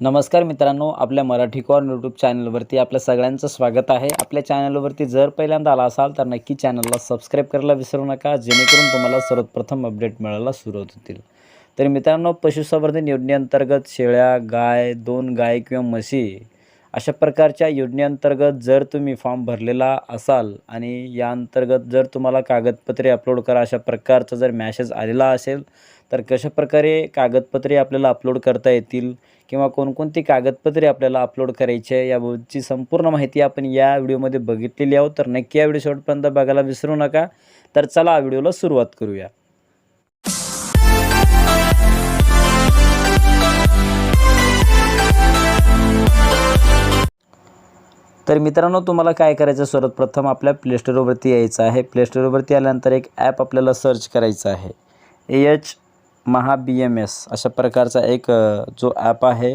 नमस्कार मित्रांनो आपल्या मराठी कॉर्न यूट्यूब चॅनलवरती आपल्या सगळ्यांचं स्वागत आहे. आपल्या चॅनलवरती जर पहिल्यांदा आला असाल तर नक्की चॅनलला सबस्क्राईब करायला विसरू नका जेणेकरून तुम्हाला सर्वप्रथम अपडेट मिळायला सुरुवात होतील. तर मित्रांनो पशुसंवर्धन योजनेअंतर्गत शेळ्या गाय दोन गाय किंवा म्हशी अशा प्रकारच्या योजनेअंतर्गत जर तुम्ही फॉर्म भरलेला असाल आणि या अंतर्गत जर तुम्हाला कागदपत्रे अपलोड करा अशा प्रकारचा जर मॅसेज आलेला असेल तर कशा प्रकारे कागदपत्रे आपल्याला अपलोड करता येतील किंवा कोणकोणती कागदपत्रे आपल्याला अपलोड करायची आहे याबाबतची संपूर्ण माहिती आपण या व्हिडिओमध्ये बघितलेली आहोत. तर नक्की या व्हिडिओ शेवटपर्यंत बघायला विसरू नका. तर चला व्हिडिओला सुरुवात करूया. तर मित्रांनो तुम्हाला काय करायचं सर्वप्रथम आपल्या प्लेस्टोरवरती यायचं आहे. प्लेस्टोरवरती आल्यानंतर एक ॲप आपल्याला सर्च करायचं आहे. A H Maha B M S अशा प्रकारचा एक जो ॲप आहे.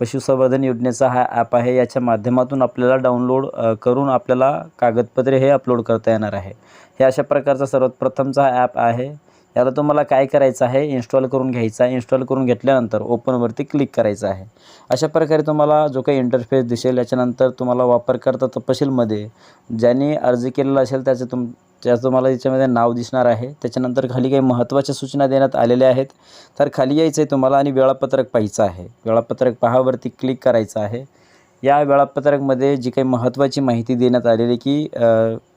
पशुसंवर्धन योजनेचा हा ॲप आहे. याच्या माध्यमातून आपल्याला डाउनलोड करून आपल्याला कागदपत्रे हे अपलोड करता येणार आहे. हे अशा प्रकारचा सर्वात प्रथमचा हा ॲप आहे. याला तुम्हाला काय करायचं आहे? इन्स्टॉल करून घ्यायचा आहे. इन्स्टॉल करून घेतल्यानंतर ओपनवरती क्लिक करायचं आहे. अशा प्रकारे तुम्हाला जो काही इंटरफेस दिसेल याच्यानंतर तुम्हाला वापरकर्ता तपशीलमध्ये ज्यांनी अर्ज केलेला असेल त्याचं तुम त्याचं तुम्हाला याच्यामध्ये नाव दिसणार आहे. त्याच्यानंतर खाली काही महत्त्वाच्या सूचना देण्यात आलेल्या आहेत. तर खाली यायचं आहे तुम्हाला आणि वेळापत्रक पाहायचं आहे. वेळापत्रक पहावरती क्लिक करायचं आहे. या वेळापत्रकमध्ये जी काही महत्त्वाची माहिती देण्यात आलेली की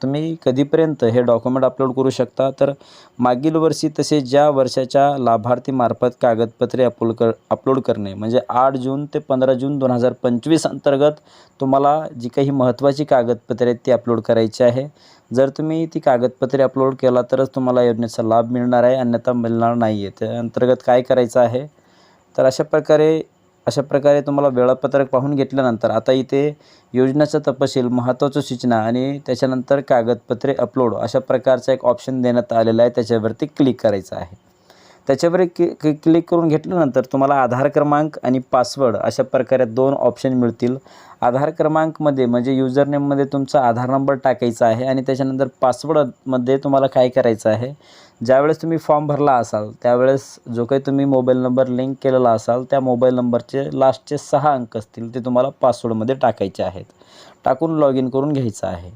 तुम्ही कधीपर्यंत हे डॉक्युमेंट अपलोड करू शकता? तर मागील वर्षी तसे ज्या वर्षाच्या लाभार्थीमार्फत कागदपत्रे अपलोड कर अपलोड करणे म्हणजे आठ जून ते पंधरा जून दोन हजार पंचवीस अंतर्गत तुम्हाला जी काही महत्त्वाची कागदपत्रे आहेत ती अपलोड करायची आहे. जर तुम्ही ती कागदपत्रे अपलोड केला तरच तुम्हाला योजनेचा लाभ मिळणार आहे अन्यथा मिळणार नाही आहे त्या अंतर्गत काय करायचं आहे? तर अशा प्रकारे अशा प्रकारे तुम्हाला वेळापत्रक पाहून घेतल्यानंतर आता इथे योजनाचा तपशील महत्त्वाचं सूचना आणि त्याच्यानंतर कागदपत्रे अपलोड अशा प्रकारचा एक ऑप्शन देण्यात आलेला आहे. त्याच्यावरती क्लिक करायचं आहे. त्याच्यावर कि क्लिक करून घेतल्यानंतर तुम्हाला आधार क्रमांक आणि पासवर्ड अशा प्रकारे दोन ऑप्शन मिळतील. आधार क्रमांकमध्ये म्हणजे युजरनेममध्ये तुमचा आधार नंबर टाकायचा आहे आणि त्याच्यानंतर पासवर्डमध्ये तुम्हाला काय करायचं आहे? ज्यावेळेस तुम्ही फॉर्म भरला असाल त्यावेळेस जो काही तुम्ही मोबाईल नंबर लिंक केलेला असाल त्या मोबाईल नंबरचे लास्टचे सहा अंक असतील ते तुम्हाला पासवर्डमध्ये टाकायचे आहेत. टाकून लॉग इन करून घ्यायचं आहे.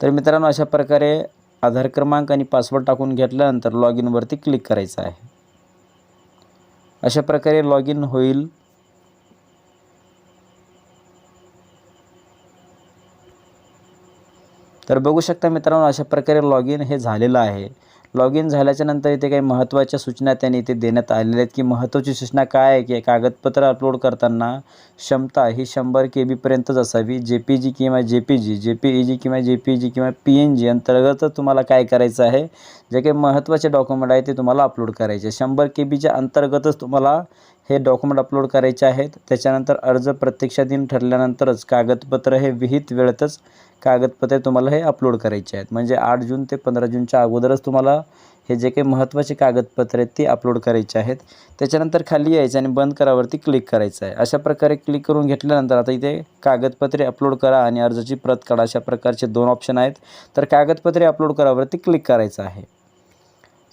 तर मित्रांनो अशा प्रकारे आधार क्रमांक आणि पासवर्ड टाकून घेतल्यानंतर लॉग इनवरती क्लिक करायचं आहे. अशा प्रकारे लॉग इन होईल. तर बघू शकता मित्रांनो अशा प्रकारे लॉग इन हे झालेलं आहे. लॉग इन झाल्याच्यानंतर इथे काही महत्त्वाच्या सूचना त्यांनी इथे देण्यात आलेल्या आहेत की महत्त्वाची सूचना काय आहे की कागदपत्र अपलोड करताना क्षमता ही शंभर के बीपर्यंतच असावी. जे पी जी किंवा J P G J P E जी किंवा जे पी जी किंवा पी एन जी अंतर्गत तुम्हाला काय करायचं आहे? जे काही महत्त्वाचे डॉक्युमेंट आहे ते तुम्हाला अपलोड करायचे शंभर के बीच्या अंतर्गतच तुम्हाला हे डॉक्युमेंट अपलोड करायचे आहेत. त्याच्यानंतर अर्ज प्रत्यक्षाधीन ठरल्यानंतरच कागदपत्र हे विहित वेळेतच कागदपत्रे तुम्हाला हे अपलोड करायचे आहेत. म्हणजे आठ जून ते पंधरा जूनच्या अगोदरच तुम्हाला हे जे काही महत्त्वाचे कागदपत्रे आहेत ती अपलोड करायचे आहेत. त्याच्यानंतर खाली यायचं आणि बंद करावरती क्लिक करायचं आहे. अशा प्रकारे क्लिक करून घेतल्यानंतर आता इथे कागदपत्रे अपलोड करा आणि अर्जाची प्रत काढा. अशा प्रकारचे दोन ऑप्शन आहेत. तर कागदपत्रे अपलोड करावरती क्लिक करायचं आहे.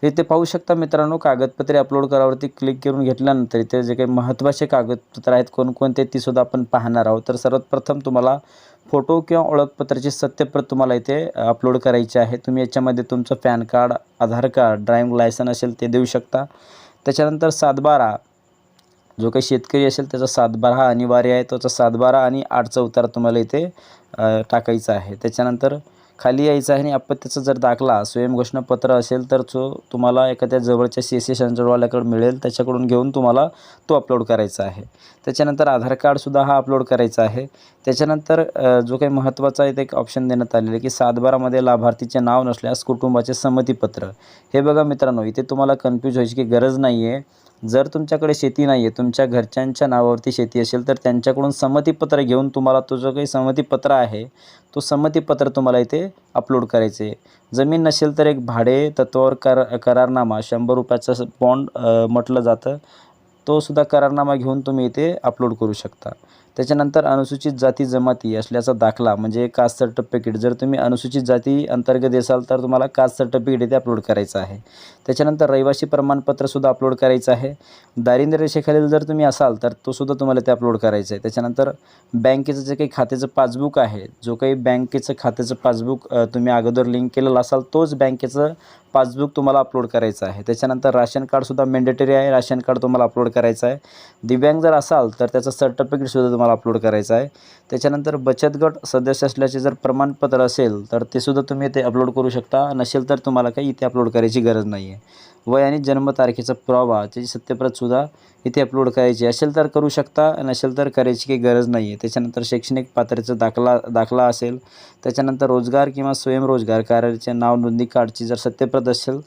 इथे पाहू शकता मित्रांनो कागदपत्रे अपलोड करावरती क्लिक करून घेतल्यानंतर इथे जे काही महत्त्वाचे कागदपत्र आहेत कोणकोणते ती सुद्धा आपण पाहणार आहोत. तर सर्वात प्रथम तुम्हाला फोटो किंवा ओळखपत्राची सत्यप्रत तुम्हाला इथे अपलोड करायची आहे. तुम्ही याच्यामध्ये तुमचं PAN card Aadhaar card driving licence असेल ते देऊ शकता. त्याच्यानंतर सातबारा जो काही शेतकरी असेल त्याचा सातबारा हा अनिवार्य आहे. त्याचा सातबारा आणि आठचा उतारा तुम्हाला इथे टाकायचा आहे. त्याच्यानंतर खाली यायचं आहे आणि अपत्याचा जर दाखला स्वयंघोषणापत्र असेल तर तो तुम्हाला एखाद्या जवळच्या सी एस सी सेंटरवाल्याकडे मिळेल. त्याच्याकडून घेऊन तुम्हाला तो अपलोड करायचा आहे. त्याच्यानंतर आधार कार्डसुद्धा हा अपलोड करायचा आहे. त्याच्यानंतर जो काही महत्त्वाचा इथे एक ऑप्शन देण्यात आलेलं आहे की सातबारामध्ये लाभार्थीचे नाव नसल्यास कुटुंबाचे संमतीपत्र. हे बघा मित्रांनो इथे तुम्हाला कन्फ्यूज व्हायची की गरज नाही आहे जर तुमच्याकडे शेती नाही आहे तुमच्या घरच्यांच्या नावावरती शेती असेल तर त्यांच्याकडून संमतीपत्र घेऊन तुम्हाला तो जो काही संमतीपत्र आहे तो संमतीपत्र तुम्हाला इथे अपलोड करायचे जमीन नसेल तर एक भाडे तत्वावर कर करारनामा शंभर रुपयाचा बॉन्ड म्हटलं जातं तो सुद्धा करारनामा घेऊन तुम्ही इथे अपलोड करू शकता. त्याच्यानंतर अनुसूचित जाती जमाती असल्याचा दाखला म्हणजे कास्ट सर्टिफिकेट जर तुम्ही अनुसूचित जाती अंतर्गत असाल तर तुम्हाला कास्ट सर्टिफिकेट इथे अपलोड करायचं आहे. त्याच्यानंतर रहिवासी प्रमाणपत्रसुद्धा अपलोड करायचं आहे. दारिद्र्य रेषेखालील जर तुम्ही असाल तर तो सुद्धा तुम्हाला ते अपलोड करायचं आहे. त्याच्यानंतर बँकेचं जे काही खात्याचं पासबुक आहे जो काही बँकेचं खात्याचं पासबुक तुम्ही अगोदर लिंक केलेलं असाल तोच बँकेचं पासबुक तुम्हाला अपलोड करायचं आहे. त्याच्यानंतर राशन कार्डसुद्धा मेंडेटरी आहे. राशन कार्ड तुम्हाला अपलोड करायचं आहे. दिव्यांग जर असाल तर त्याचं सर्टिफिकेटसुद्धा तुम्हाला अपलोड करायचं आहे. त्याच्यानंतर बचत गट सदस्य असल्याचे जर प्रमाणपत्र असेल तर ते सुद्धा तुम्ही ते अपलोड करू शकता. नसेल तर तुम्हाला काही इथे अपलोड करायची गरज नाही आहे वय आणि जन्मतारखेचा पुरावा त्याची सत्यप्रतसुद्धा इथे अपलोड करायची. असेल तर करू शकता नसेल तर करायची काही गरज नाही आहे त्याच्यानंतर शैक्षणिक पात्रतेचा दाखला दाखला असेल त्याच्यानंतर रोजगार किंवा स्वयंरोजगार कार्याचे नाव नोंदणी कार्डची जर सत्यप्रत असेल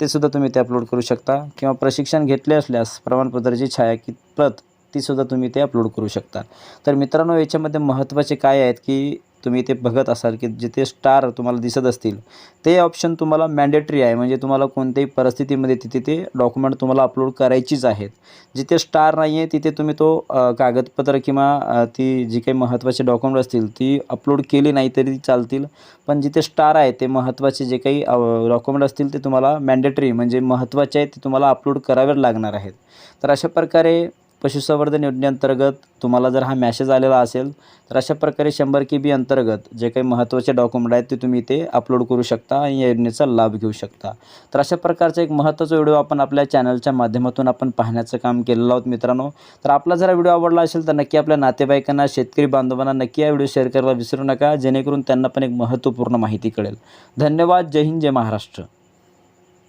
ते सुद्धा तुम्ही ते अपलोड करू शकता. किंवा प्रशिक्षण घेतले असल्यास प्रमाणपत्राची छायाकित प्रत तीसुद्धा तुम्ही ते अपलोड करू शकता. तर मित्रांनो याच्यामध्ये महत्त्वाचे काय आहेत की तुम्ही ते बघत असाल की जिथे स्टार तुम्हाला दिसत असतील ते ऑप्शन तुम्हाला मॅन्डेटरी आहे. म्हणजे तुम्हाला कोणत्याही परिस्थितीमध्ये तिथे ते डॉक्युमेंट तुम्हाला अपलोड करायचीच आहेत. जिथे स्टार नाही आहे तिथे तुम्ही तो कागदपत्र किंवा ती जी काही महत्त्वाचे डॉक्युमेंट असतील ती अपलोड केली नाही तरी चालतील. पण जिथे स्टार आहे ते महत्त्वाचे जे काही डॉक्युमेंट असतील ते तुम्हाला मॅन्डेटरी म्हणजे महत्त्वाचे आहे ते तुम्हाला अपलोड करावे लागणार आहेत. तर अशा प्रकारे पशुसंवर्धन योजनेअंतर्गत तुम्हाला जर हा मॅसेज आलेला असेल तर अशा प्रकारे शंभर के बी अंतर्गत जे काही महत्त्वाचे डॉक्युमेंट आहेत ते तुम्ही ते अपलोड करू शकता आणि या योजनेचा लाभ घेऊ शकता. तर अशा प्रकारचा एक महत्त्वाचा व्हिडिओ आपण आपल्या चॅनलच्या माध्यमातून आपण पाहण्याचं काम केलेलं आहोत मित्रांनो. तर आपला जर व्हिडिओ आवडला असेल तर नक्की आपल्या नातेवाईकांना शेतकरी बांधवांना नक्की हा व्हिडिओ शेअर करायला विसरू नका जेणेकरून त्यांना पण एक महत्त्वपूर्ण माहिती कळेल. धन्यवाद. जय हिंद. जय महाराष्ट्र.